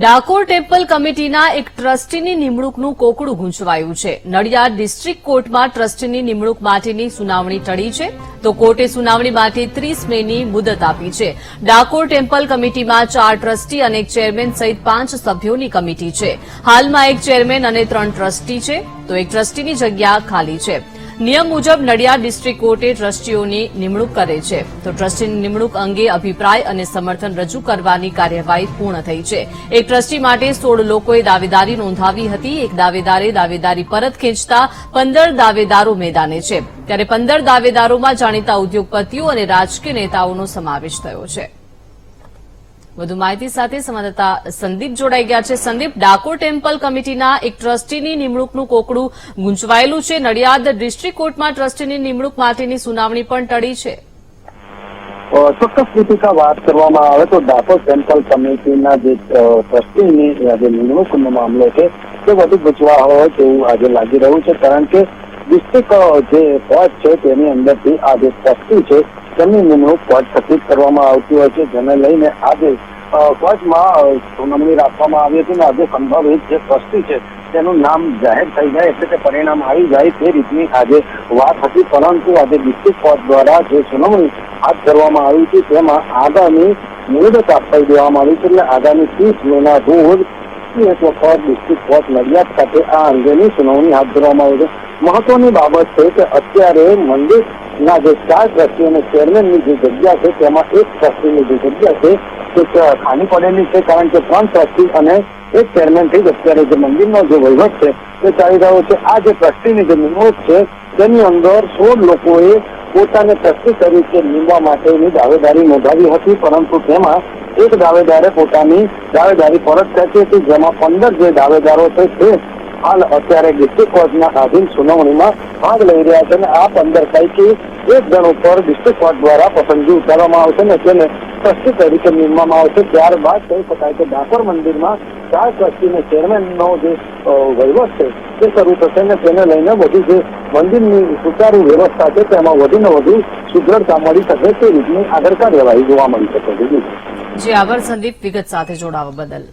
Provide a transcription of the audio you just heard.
Dakor temple કમિટીના એક ટ્રસ્ટીની નિમણૂકનું કોકડું ગૂંચવાયું છે. નડિયાદ ડિસ્ટ્રિક્ટ કોર્ટમાં ટ્રસ્ટીની નિમણૂક માટેની સુનાવણી ટળી છે. તો કોર્ટે સુનાવણી માટે ત્રીસ મેની મુદત આપી છે. ડાકોર ટેમ્પલ કમિટીમાં ચાર ટ્રસ્ટી અને એક ચેરમેન સહિત પાંચ સભ્યોની કમિટી છે. હાલમાં એક ચેરમેન અને ત્રણ ટ્રસ્ટી છે. તો એક ટ્રસ્ટીની જગ્યા ખાલી છે. નિયમ મુજબ નડિયાદ ડિસ્ટ્રિક્ટ કોર્ટે ટ્રસ્ટીઓની નિમણૂક કરે છે. તો ટ્રસ્ટીની નિમણૂક અંગે અભિપ્રાય અને સમર્થન રજૂ કરવાની કાર્યવાહી પૂર્ણ થઈ છે. એક ટ્રસ્ટી માટે સોળ લોકોએ દાવેદારી નોંધાવી હતી. એક દાવેદારે દાવેદારી પરત ખેંચતા પંદર દાવેદારો મેદાને છે. ત્યારે પંદર દાવેદારોમાં જાણીતા ઉદ્યોગપતિઓ અને રાજકીય નેતાઓનો સમાવેશ થયો છે. વધુ માહિતી સાથે સંવાદદાતા સંદીપ જોડાઈ ગયા છે. સંદીપ, ડાકોર ટેમ્પલ કમિટીના એક ટ્રસ્ટીની નિમણૂકનું કોકડું ગુંચવાયેલું છે. નડિયાદ ડિસ્ટ્રીક્ટ કોર્ટમાં ટ્રસ્ટીની નિમણૂક માટેની સુનાવણી પણ ટળી છે. ચોક્કસ દીપિકા વાત કરવામાં આવે તો ડાકોર ટેમ્પલ કમિટીના જે ટ્રસ્ટીની જે નિમણૂકનો મામલો છે તે વધુ ગુંચવા હોય તેવું આજે લાગી રહ્યું છે. કારણ કે ડિસ્ટ્રિક્ટ જે કોર્ટ છે તેની અંદરથી આ જે ટ્રસ્ટી છે તેમની નિમણૂક કોર્ટ થકી કરવામાં આવતી હોય છે, જેને લઈને આજે કોચમાં સુનાવણી રાખવામાં આવી હતી અને આજે સંભવિત જે ટ્રસ્ટી છે, તેનું નામ જાહેર થઈ જાય એટલે કે પરિણામ આવી જાય તે રીતની આજે વાત હતી. પરંતુ આજે ડિસ્ટ્રિક્ટ કોર્ટ દ્વારા જે સુનાવણી હાથ ધરવામાં આવી હતી, તેમાં આગામી મુદત આપી દેવામાં આવી છે, એટલે આગામી ત્રીસ મેના રોજ એક વખત ડિસ્ટ્રિક્ટ કોર્ટ નડિયાદ ખાતે આ અંગેની સુનાવણી હાથ ધરવામાં આવી છે. મહત્વની બાબત છે કે અત્યારે મંદિરના જે ચાર ટ્રસ્ટી અને ચેરમેનની જે જગ્યા છે, તેમાં એક ટ્રસ્ટીની જે જગ્યા છે, તે ખાલી પડેલી છે, કારણ કે ત્રણ ટ્રસ્ટી અને એક ચેરમેનથી જ અત્યારે જે મંદિરનો જે વહીવટ છે, તે ચાલી રહ્યો છે. આ જે ટ્રસ્ટીની જે નિમણૂક છે, તેની અંદર સોળ લોકોએ પોતાને ટ્રસ્ટી તરીકે નીમવા માટેની દાવેદારી નોંધાવી હતી, પરંતુ તેમાં એક દાવેદારે પોતાની દાવેદારી પરત કરી હતી, જેમાં પંદર જે દાવેદારો છે તે હાલ અત્યારે ડિસ્ટ્રિક્ટ કોર્ટના આધીન સુનાવણીમાં ભાગ લઈ રહ્યા છે અને આ પંદર પૈકી એક જણ ઉપર ડિસ્ટ્રિક્ટ કોર્ટ દ્વારા પસંદગી ઉતારવામાં આવશે અને તેને ટ્રસ્ટી તરીકે નીમવામાં આવશે. ત્યારબાદ કહી શકાય કે ડાકોર મંદિરમાં ચાર ટ્રસ્ટીને ચેરમેનનો જે વહીવટ છે તે શરૂ થશે અને તેને લઈને વધુ જે મંદિરની સુચારુ વ્યવસ્થા છે, તેમાં વધુને વધુ સુદ્રઢતા મળી શકે તે રીતની આગળ કાર્યવાહી જોવા મળી શકે છે જી. આભાર સંદીપ વિગત સાથે જોડાવા બદલ